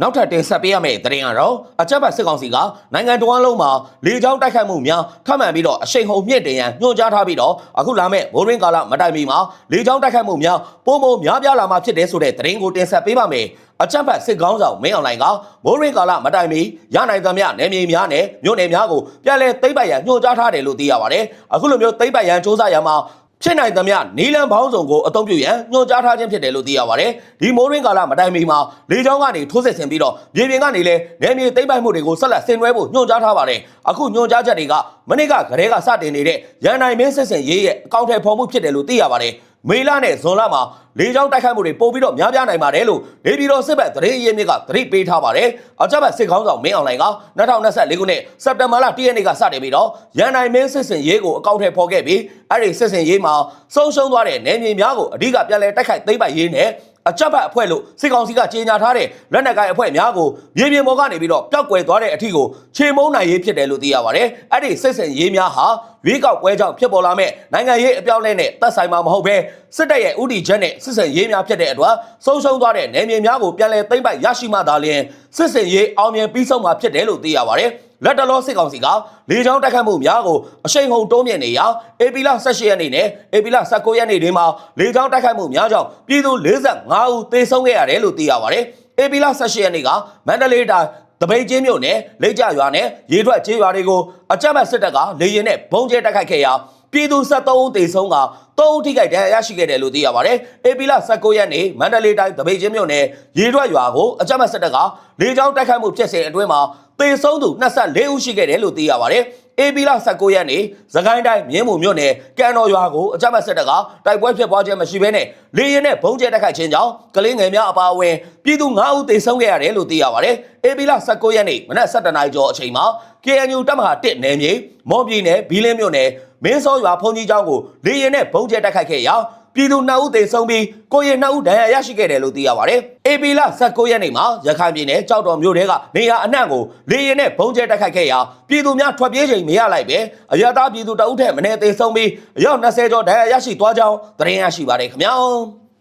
နောက်ထပ်တင်ဆက်ပေးရမယ့်သတင်းကတော့အကြက်ဘတ်စစ်ကောင်စီကနိုင်ငံတော်အလုံးမှာလေကြောင်းတိုက်ခိုက်မှုများထပ်မံပြီးတော့အရှိန်ဟုန်မြင့်တင်ရန်ညွှန်ကြားထားပြီးတော့အခုလာမယ့်မိုးရင်းကာလမတိုင်မီမှာလေကြောင်းတိုက်ခိုက်မှုများပုံမများပြားလာမှာဖြစ်တယ်ဆိုတဲ့သတင်းကိုတင်ဆက်ပေးပါမယ်အကြက်ဘတ်စစ်ကောင်ဆောင်မင်းအွန်လိုင်းကမိုးရင်းကာလမတိုင်မီရနိုင်သမျှနယ်မြေများနဲ့မြို့နယ်များကိုပြန်လည်သိမ်းပိုက်ရန်ညွှန်ကြားထားတယ်လို့သိရပါတယ်အခုလိုမျိုးသိမ်းပိုက်ရန်စ조사ရန်မှာ ဖြစ်နိုင်သမျှနီလန်ပေါင်းစုံကိုအသုံးပြုရန်ညွှန်ကြားထားခြင်းဖြစ်တယ်လို့သိရပါတယ်။ဒီမိုးရင်းကာလမတိုင်မီမှာလေကြောင်းကနေထိုးစစ်ဆင်ပြီးတော့မြေပြင်ကနေလည်းနယ်မြေသိမ်းပိုက်မှုတွေကိုဆက်လက်ဆင်နွှဲဖို့ညွှန်ကြားထားပါတယ်။အခုညွှန်ကြားချက်တွေကမနစ်ကကလေးကစတင်နေတဲ့ရန်နိုင်မင်းစစ်စင်ရေးရဲ့အကောင့်ထဲဖော်မှုဖြစ်တယ်လို့သိရပါတယ်။ မေလနဲ့ဇွန်လမှာလေကြောင်းတိုက်ခိုက်မှုတွေပို့ပြီးတော့များပြားနိုင်ပါတယ်လို့နေပြည်တော်စစ်ဘက်သတင်းအရင်းမြစ်ကသတိပေးထားပါတယ်။အကြမ်းဖက်စစ်ကောင်းဆောင်မင်းအောင်လှိုင်က2024ခုနှစ်စက်တင်ဘာလ1ရက်နေ့ကစတင်ပြီးတော့ရန်နိုင်မင်းစစ်စင်ရေးကိုအကောင့်ထဲဖော်ခဲ့ပြီးအဲ့ဒီစစ်စင်ရေးမှာဆုံးရှုံးသွားတဲ့နယ်မြေများကိုအဓိကပြန်လည်တိုက်ခိုက်သိမ်းပိုက်ရေးနဲ့ အကြမ်းဖက်အဖွဲ့လို့စစ်ကောင်စီကကြေညာထားတဲ့လက်နက်ကိုင်အဖွဲ့များကိုမြေပြင်ပေါ်ကနေပြီးတော့ပျောက်ကွယ်သွားတဲ့အထီကိုခြေမုံနိုင်ရေးဖြစ်တယ်လို့သိရပါတယ်။အဲ့ဒီစစ်စင်ရေးများဟာရွေးကောက်ပွဲကြောင့်ဖြစ်ပေါ်လာမဲ့နိုင်ငံရေးအပြောင်းအလဲနဲ့သက်ဆိုင်မှာမဟုတ်ဘဲစစ်တပ်ရဲ့ဥတီချက်နဲ့စစ်စင်ရေးများဖြစ်တဲ့အတွက်ဆုံးရှုံးသွားတဲ့နယ်မြေများကိုပြန်လည်သိမ်းပိုက်ရရှိမှသာလျှင် စစ်စင်ရေးအောင်မြင်ပြီးဆုံးမှာဖြစ်တယ်လို့သိရပါတယ်။လက်တလောစစ်ကောင်စီကလေကြောင်းတိုက်ခတ်မှုများကိုအရှိန်ဟုန်တိုးမြင့်နေရာအေပီလာ18ရက်နေ့နဲ့အေပီလာ19ရက်နေ့တွေမှာလေကြောင်းတိုက်ခတ်မှုများကြောင့်ပြည်သူ45ဦးသေဆုံးခဲ့ရတယ်လို့သိရပါတယ်။အေပီလာ18ရက်နေ့ကမန္တလေးတိုင်း တပိတ်ချင်းမြို့နယ်လိတ်ကြရွာနဲ့ရေထွက်ကျေးရွာတွေကိုအကြမ်းဖက်စစ်တပ်ကလေရင်နဲ့ဘုံကျဲတိုက်ခိုက်ခဲ့ရာပြည်သူ73ဦးသေဆုံးက3ဦးထိခိုက်ဒဏ်ရာရရှိခဲ့တယ်လို့သိရပါတယ်။အေပီလာ19ရက်နေ့မန္တလေးတိုင်းတပိတ်ချင်းမြို့နယ်ရေထွက်ရွာကိုအကြမ်းဖက်စစ်တပ်ကလေကြောင်းတိုက်ခိုက်မှုဖြစ်စဉ်အတွင်းမှာသေဆုံးသူ24ဦးရှိခဲ့တယ်လို့သိရပါတယ်။ အေပီလာ19ရက်နေ့သခိုင်းတိုင်းမြင်းမူမြို့နယ်ကံတော်ရွာကိုအကြမ်းဖက်စစ်တပ်ကတိုက်ပွဲဖြစ်ပွားခြင်းမရှိဘဲနဲ့လေရင်နဲ့ဘုံကျဲတိုက်ခိုက်ခြင်းကြောင့်ကလေးငယ်များအပါအဝင်ပြည်သူ9ဦးသေဆုံးခဲ့ရတယ်လို့သိရပါတယ်။အေပီလာ19ရက်နေ့မနက်7:00နာရီကျော်အချိန်မှာ KNU တပ်မဟာ1နယ်မြေမော်ပြည်နယ်ဘီလင်းမြို့နယ်မင်းစောရွာဖုန်ကြီးကျောင်းကိုလေရင်နဲ့ဘုံကျဲတိုက်ခိုက်ခဲ့ရာ ပြည်သူ2ဦးသေဆုံးပြီးကိုရင်2ဦးဒဏ်ရာရရှိခဲ့တယ်လို့သိရပါတယ်။ AP လ19ရက်နေ့မှာရခိုင်ပြည်နယ်ကြောက်တော်မြို့တဲကနေရာအနှံ့ကိုလေရင်နဲ့ဘုံကျဲတိုက်ခိုက်ခဲ့ရာပြည်သူများထွက်ပြေးချိန်မရလိုက်ပဲအရသာပြည်သူတအုပ်ထက်မနေသေဆုံးပြီးအယောက်20ကျော်ဒဏ်ရာရရှိသွားကြောင်းသတင်းရရှိပါတယ်ခင်ဗျာ။